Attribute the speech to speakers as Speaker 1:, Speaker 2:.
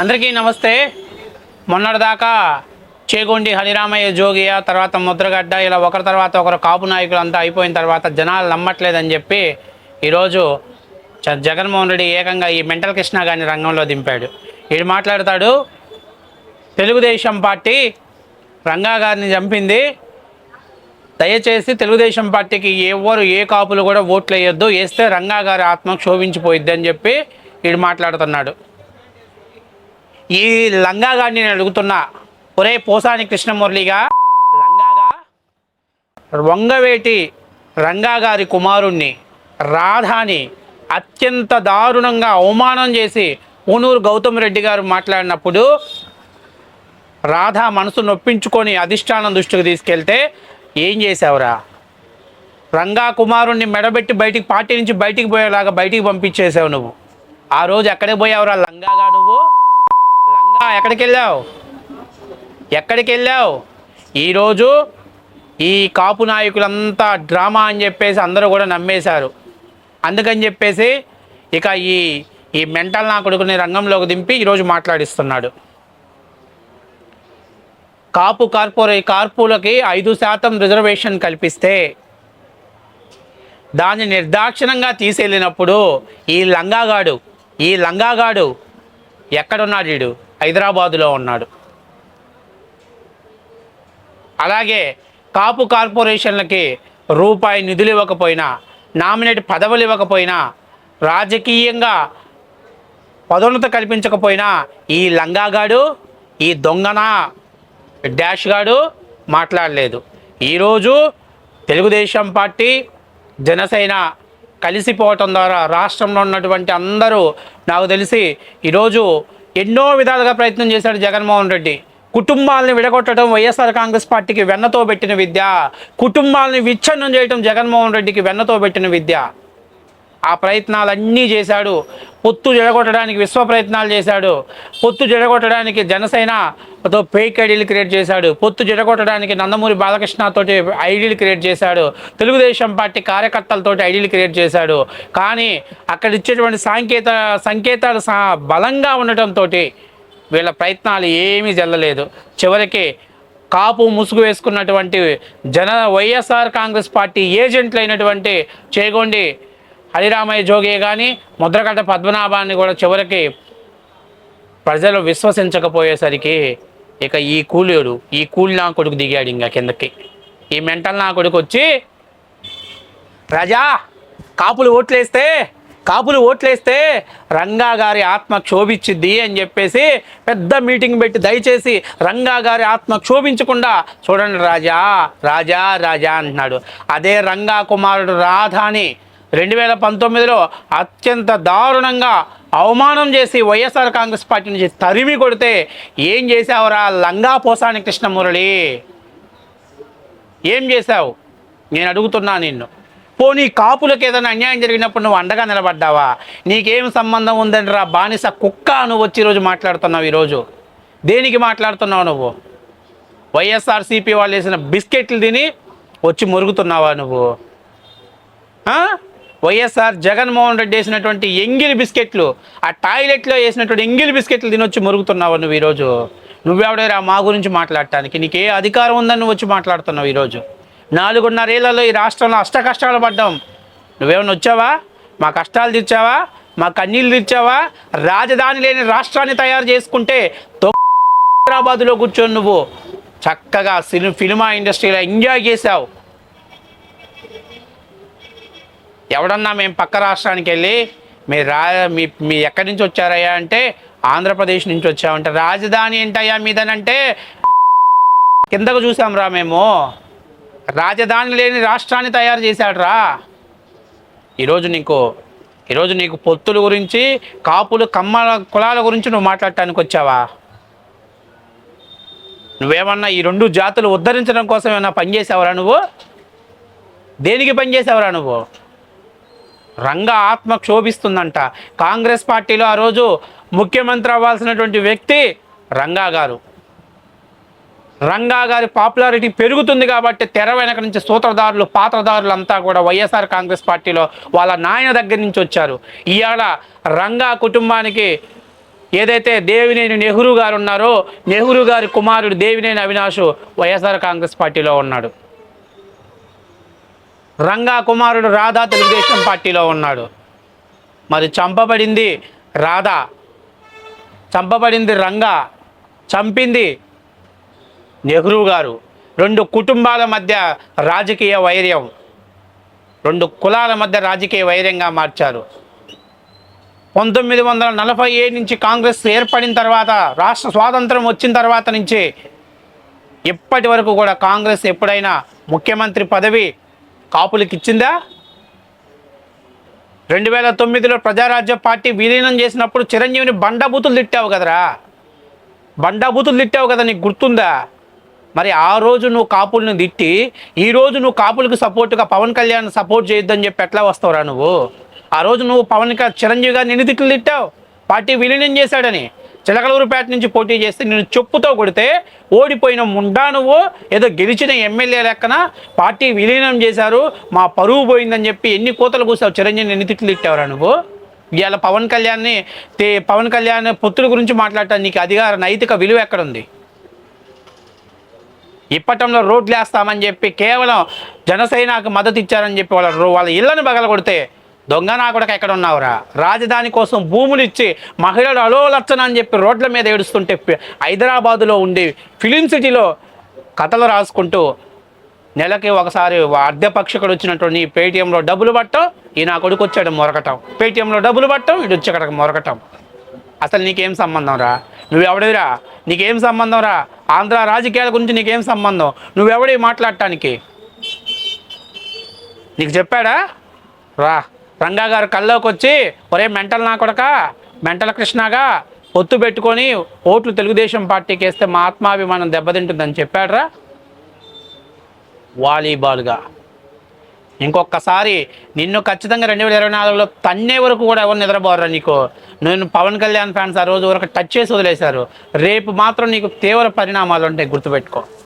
Speaker 1: అందరికీ నమస్తే. మొన్నటిదాకా చేగొండి హరిరామయ్య జోగియ తర్వాత ముద్రగడ్డ ఇలా ఒకరి తర్వాత ఒకరు కాపు నాయకులు అంతా అయిపోయిన తర్వాత జనాలు నమ్మట్లేదని చెప్పి ఈరోజు జగన్మోహన్ రెడ్డి ఏకంగా ఈ మెంటల్ కృష్ణ గారిని రంగంలో దింపాడు. వీడు మాట్లాడతాడు తెలుగుదేశం పార్టీ రంగా గారిని చంపింది. దయచేసి తెలుగుదేశం పార్టీకి ఎవరు ఏ కాపులు కూడా ఓట్లు వేయొద్దు వేస్తే రంగా గారి ఆత్మ క్షోభించిపోయిద్ది అని చెప్పి వీడు మాట్లాడుతున్నాడు. ఈ లంగా నేను అడుగుతున్నా ఒరే పోసాని కృష్ణమురళిగా లంగాగా వంగవేటి రంగా గారి కుమారుణ్ణి రాధాని అత్యంత దారుణంగా అవమానం చేసి ఊనూరు గౌతమ్ రెడ్డి గారు మాట్లాడినప్పుడు రాధా మనసు నొప్పించుకొని అధిష్టానం దృష్టికి తీసుకెళ్తే ఏం చేసావురా రంగా కుమారుణ్ణి మెడబెట్టి బయటికి పార్టీ నుంచి బయటికి పోయేలాగా బయటికి పంపించేసావు నువ్వు. ఆ రోజు ఎక్కడికి పోయావురా లంగాగా నువ్వు? ఎక్కడికి వెళ్ళావు? ఎక్కడికి వెళ్ళావు? ఈరోజు ఈ కాపు నాయకులంతా డ్రామా అని చెప్పేసి అందరూ కూడా నమ్మేశారు. అందుకని చెప్పేసి ఇక ఈ ఈ మెంటల్ నా కొడుకుని రంగంలోకి దింపి ఈరోజు మాట్లాడిస్తున్నాడు. కాపు కార్పొరే కార్పులకి ఐదు శాతం రిజర్వేషన్ కల్పిస్తే దాన్ని నిర్దాక్షిణంగా తీసేళ్ళినప్పుడు ఈ లంగాగాడు ఈ లంగాగాడు ఎక్కడున్నాడు వీడు? హైదరాబాదులో ఉన్నాడు. అలాగే కాపు కార్పొరేషన్లకి రూపాయి నిధులు ఇవ్వకపోయినా నామినేట్ పదవులు ఇవ్వకపోయినా రాజకీయంగా పదోన్నత కల్పించకపోయినా ఈ లంగాగాడు ఈ దొంగన డాష్ గాడు మాట్లాడలేదు. ఈరోజు తెలుగుదేశం పార్టీ జనసేన కలిసిపోవటం ద్వారా రాష్ట్రంలో ఉన్నటువంటి అందరూ నాకు తెలిసి ఈరోజు ఎన్నో విధాలుగా ప్రయత్నం చేశాడు జగన్మోహన్ రెడ్డి. కుటుంబాలను విడగొట్టడం వైఎస్ఆర్ కాంగ్రెస్ పార్టీకి వెన్నతో పెట్టిన విద్య. కుటుంబాలను విచ్ఛిన్నం చేయడం జగన్మోహన్ రెడ్డికి వెన్నతో పెట్టిన విద్య. ఆ ప్రయత్నాలన్నీ చేశాడు. పొత్తు జడగొట్టడానికి విశ్వ ప్రయత్నాలు చేశాడు. పొత్తు జడగొట్టడానికి జనసేనతో ఫేక్ ఐడీలు క్రియేట్ చేశాడు. పొత్తు జడగొట్టడానికి నందమూరి బాలకృష్ణతోటి ఐడీలు క్రియేట్ చేశాడు. తెలుగుదేశం పార్టీ కార్యకర్తలతోటి ఐడీలు క్రియేట్ చేశాడు. కానీ అక్కడ ఇచ్చేటువంటి సాంకేత సంకేతాలు సా బలంగా ఉండటంతో వీళ్ళ ప్రయత్నాలు ఏమీ జల్లలేదు. చివరికి కాపు ముసుగు వేసుకున్నటువంటి జన వైఎస్ఆర్ కాంగ్రెస్ పార్టీ ఏజెంట్లు అయినటువంటి చేగొండి హరిరామయ్య జోగే కానీ ముద్రగడ్డ పద్మనాభాన్ని కూడా చివరికి ప్రజలు విశ్వసించకపోయేసరికి ఇక ఈ కూలీడు ఈ కూలి నా కొడుకు దిగాడు ఇంకా కిందకి. ఈ మెంటల్ నా కొడుకు వచ్చి రాజా కాపులు ఓట్లేస్తే కాపులు ఓట్లేస్తే రంగా గారి ఆత్మ క్షోభించిద్ది అని చెప్పేసి పెద్ద మీటింగ్ పెట్టి దయచేసి రంగా గారి ఆత్మ క్షోభించకుండా చూడండి రాజా రాజా రాజా అంటున్నాడు. అదే రంగా కుమారుడు రాధాని రెండు వేల పంతొమ్మిదిలో అత్యంత దారుణంగా అవమానం చేసి వైఎస్ఆర్ కాంగ్రెస్ పార్టీ నుంచి తరిమి కొడితే ఏం చేసావురా లంగా పోసాని కృష్ణమురళి? ఏం చేశావు? నేను అడుగుతున్నా నిన్ను. పోనీ కాపులకు ఏదైనా అన్యాయం జరిగినప్పుడు నువ్వు అండగా నిలబడ్డావా? నీకేం సంబంధం ఉందని రా బానిస కుక్క నువ్వు వచ్చి ఈరోజు మాట్లాడుతున్నావు ఈరోజు దేనికి మాట్లాడుతున్నావు నువ్వు? వైఎస్ఆర్సీపీ వాళ్ళు వేసిన బిస్కెట్లు తిని వచ్చి మురుగుతున్నావా నువ్వు? వైఎస్ఆర్ జగన్మోహన్ రెడ్డి వేసినటువంటి ఎంగిలి బిస్కెట్లు ఆ టాయిలెట్లో వేసినటువంటి ఎంగిలి బిస్కెట్లు తినొచ్చి మురుగుతున్నావు నువ్వు ఈరోజు. నువ్వెవడేరా మా గురించి మాట్లాడటానికి నీకే అధికారం ఉందని నువ్వు వచ్చి మాట్లాడుతున్నావు ఈరోజు. నాలుగున్నరేళ్ళలో ఈ రాష్ట్రంలో అష్ట కష్టాలు పడ్డాం. నువ్వేమైనా వచ్చావా? మా కష్టాలు తీర్చావా? మా కన్నీళ్ళు తీర్చావా? రాజధాని లేని రాష్ట్రాన్ని తయారు చేసుకుంటే హైదరాబాదులో హైదరాబాద్లో కూర్చొని నువ్వు చక్కగా సిని సినిమా ఇండస్ట్రీలో ఎంజాయ్ చేసావు ఎవడన్నా మేము పక్క రాష్ట్రానికి వెళ్ళి మీరు రా మీ మీ ఎక్కడి నుంచి వచ్చారయ్యా అంటే ఆంధ్రప్రదేశ్ నుంచి వచ్చామంటే రాజధాని ఏంటయ్యా మీదనంటే కిందకు చూసాం రా మేము. రాజధాని లేని రాష్ట్రాన్ని తయారు చేశాడు రా. ఈరోజు నీకు ఈరోజు నీకు పొత్తుల గురించి కాపులు కమ్మల కులాల గురించి నువ్వు మాట్లాడటానికి వచ్చావా? నువ్వేమన్నా ఈ రెండు జాతులు ఉద్ధరించడం కోసం ఏమన్నా పనిచేసావరా నువ్వు? దేనికి పనిచేసావురా నువ్వు? రంగ ఆత్మ క్షోభిస్తుందంట. కాంగ్రెస్ పార్టీలో ఆ రోజు ముఖ్యమంత్రి అవ్వాల్సినటువంటి వ్యక్తి రంగా గారు. రంగా గారి పాపులారిటీ పెరుగుతుంది కాబట్టి తెర వెనక నుంచి సూత్రధారులు పాత్రధారులు అంతా కూడా వైఎస్ఆర్ కాంగ్రెస్ పార్టీలో వాళ్ళ నాయన దగ్గర నుంచి వచ్చారు. ఇవాళ రంగా కుటుంబానికి ఏదైతే దేవినేని నెహ్రూ గారు ఉన్నారో నెహ్రూ గారి కుమారుడు దేవినేని అవినాష్ వైఎస్ఆర్ కాంగ్రెస్ పార్టీలో ఉన్నాడు. రంగా కుమారుడు రాధా తెలుగుదేశం పార్టీలో ఉన్నాడు. మరి చంపబడింది రాధా. చంపబడింది రంగా. చంపింది నెహ్రూ గారు. రెండు కుటుంబాల మధ్య రాజకీయ వైర్యం. రెండు కులాల మధ్య రాజకీయ వైర్యంగా మార్చారు. పంతొమ్మిది వందల నలభై ఏడు నుంచి కాంగ్రెస్ ఏర్పడిన తర్వాత రాష్ట్ర స్వాతంత్రం వచ్చిన తర్వాత నుంచి ఇప్పటి వరకు కూడా కాంగ్రెస్ ఎప్పుడైనా ముఖ్యమంత్రి పదవి కాపులకు ఇచ్చిందా రెండు వేల తొమ్మిదిలో ప్రజారాజ్య పార్టీ విలీనం చేసినప్పుడు చిరంజీవిని బండబూతులు తిట్టావు కదరా? బండబూతులు తిట్టావు కదా నీకు గుర్తుందా? మరి ఆ రోజు నువ్వు కాపులను తిట్టి ఈ రోజు నువ్వు కాపులకు సపోర్టుగా పవన్ కళ్యాణ్ సపోర్ట్ చేయొద్దని చెప్పి ఎట్లా వస్తావురా నువ్వు? ఆ రోజు నువ్వు పవన్ క- చిరంజీవి గారు నిన్ను తిట్లు తిట్టావు? పార్టీ విలీనం చేశాడని. చిలకలూరుపేట నుంచి పోటీ చేస్తే నేను చెప్పుతో కొడితే ఓడిపోయిన ముండా నువ్వు. ఏదో గెలిచిన ఎమ్మెల్యే లెక్కన పార్టీ విలీనం చేశారు మా పరువు పోయిందని చెప్పి ఎన్ని కోతలు కూసావు చిరంజీవిని ఎన్ని తిట్లు తిట్టావురా నువ్వు? ఇవాళ పవన్ కళ్యాణ్ని తే పవన్ కళ్యాణ్ పొత్తుల గురించి మాట్లాడటం నీకు అధికార నైతిక విలువ ఎక్కడుంది? ఇప్పటంలో రోడ్లు వేస్తామని చెప్పి కేవలం జనసేనకు మద్దతు ఇచ్చారని చెప్పి వాళ్ళ వాళ్ళ ఇళ్ళను బగల కొడితే దొంగ నా కొడక ఎక్కడ ఉన్నావురా రాజధాని కోసం భూములు ఇచ్చి మహిళలు అలోలచ్చన అని చెప్పి రోడ్ల మీద ఏడుస్తుంటే హైదరాబాదులో ఉండి ఫిలిం సిటీలో కథలు రాసుకుంటూ నెలకి ఒకసారి అద్దె పక్షకుడు వచ్చినట్టు నీ పేటీఎంలో డబ్బులు పట్టం ఈ నా కొడుకు వచ్చాడు మొరకటం. పేటీఎంలో డబ్బులు పట్టం ఇటు వచ్చి అక్కడికి మొరకటం. అసలు నీకేం సంబంధం రా? నువ్వెవడివిరా? నీకేం సంబంధం రా? ఆంధ్ర రాజకీయాల గురించి నీకేం సంబంధం? నువ్వెవడి మాట్లాడటానికి? నీకు చెప్పాడా? రా. రంగా గారు కల్లోకి వచ్చి ఒరే మెంటల్ నా కొడక మెంటల్ కృష్ణగా పొత్తు పెట్టుకొని ఓట్లు తెలుగుదేశం పార్టీకి వేస్తే మా ఆత్మాభిమానం దెబ్బతింటుందని చెప్పాడరా? వాలీబాల్గా. ఇంకొకసారి నిన్ను ఖచ్చితంగా రెండు వేల ఇరవై నాలుగులో తన్నే వరకు కూడా ఎవరు నిద్రపోరా నీకు? నేను పవన్ కళ్యాణ్ ఫ్యాన్స్ ఆ రోజు వరకు టచ్ చేసి వదిలేశారు. రేపు మాత్రం నీకు తీవ్ర పరిణామాలు ఉంటాయి గుర్తుపెట్టుకో.